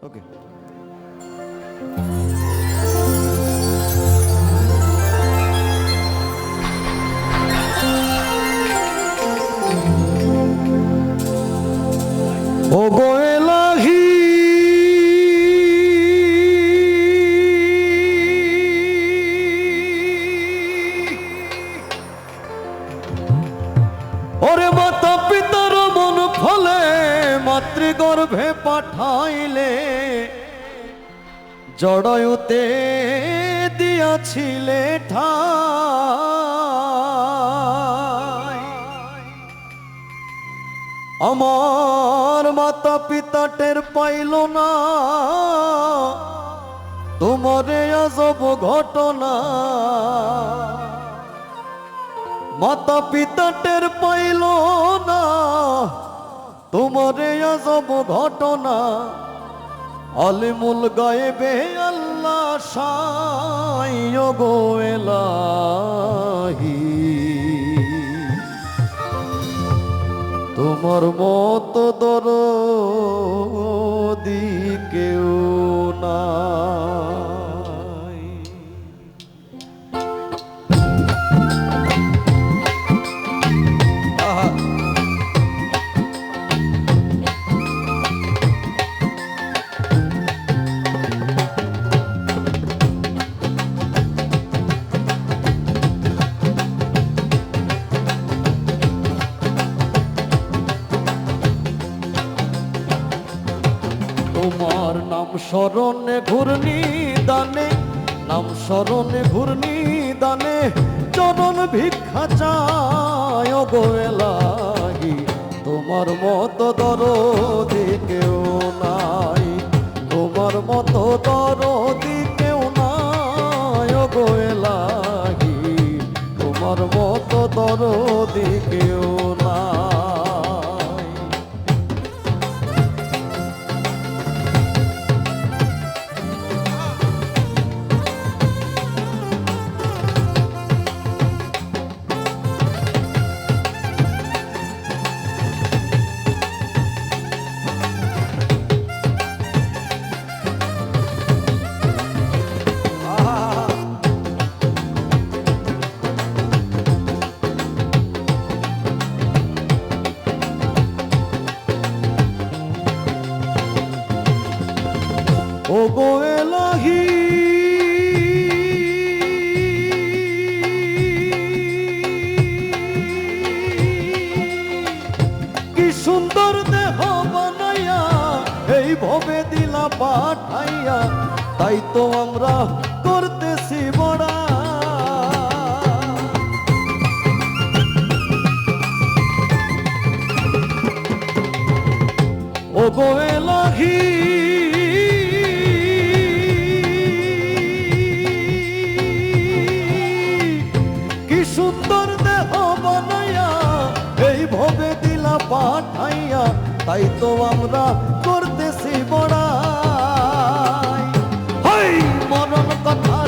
Okay. মাতৃগর্ভে পাঠাইলে জড়য়তে দিয়াছিলে ঠাই। আমার মাতা পিতা টের পাইল না, তোমারে আজব ঘটনা। মাতা পিতা টের পাইল না তোমারে আজব ঘটনা। আলিমুল গায়েবে আল্লাহ সাই তোমার মত দর কেউ নাই। স্মরণে ঘূর্ণি দানে, নাম শরণে ঘূর্ণি দানে, চরণ ভিক্ষা চায় গোয়েলাগি তোমার মত দর কেউ এলাহি। কি সুন্দর দেহ বানাইয়া এই ভবে দিলা পাঠাইয়া, তাই তো আমরা করতেছি বড়া। ও গো পাঠাইয়া, তাই তো আমরা করতেছি মরণ কথা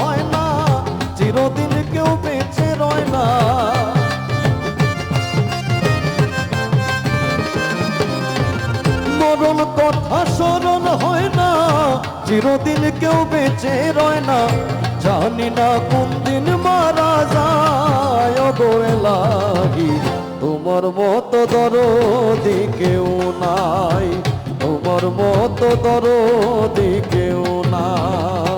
হয় না কেউ বেঁচে স্মরণ হয় না, চিরদিন কেউ বেঁচে রয় না। জানি না কোন তোমার মতো দরদি কেউ নাই। তোমার মতো দরদি কেউ নাই।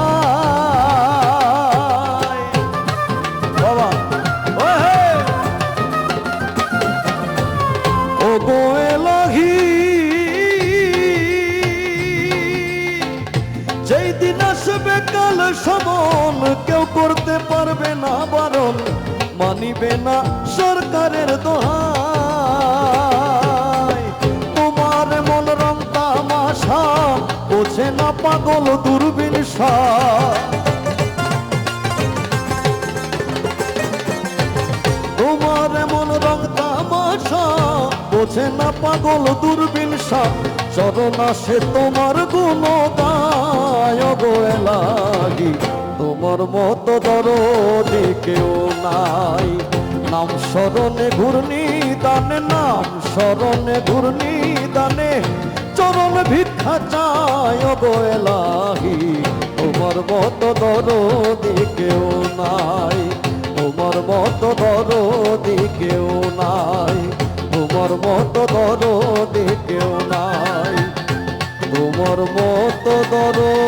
আসবে কাল সমন, কেউ করতে পারবে না বারণ, মানিবে না সরকারের দোহাই। তোমার মন রং তামাশা, বোঝে না পাগল দূরবীন তোমার এমন রং তামাশা, বোঝে না পাগল দূরবীন সাপ চরণ আসে তোমার গুণ গায় গো এলাহি তোমার মতো দরদি কেউ নাই। নাম স্মরণে ঘূর্ণি দানে নাম স্মরণে ঘূর্ণি দানে চরণ ভিক্ষা চায় গো এলাহি তোমার মতো দরদি কেউ নাই। তোমার মতো দরদি কেউ নাই। তোমার মতো দরদি কেউ নাই। তোমার মতো দরদি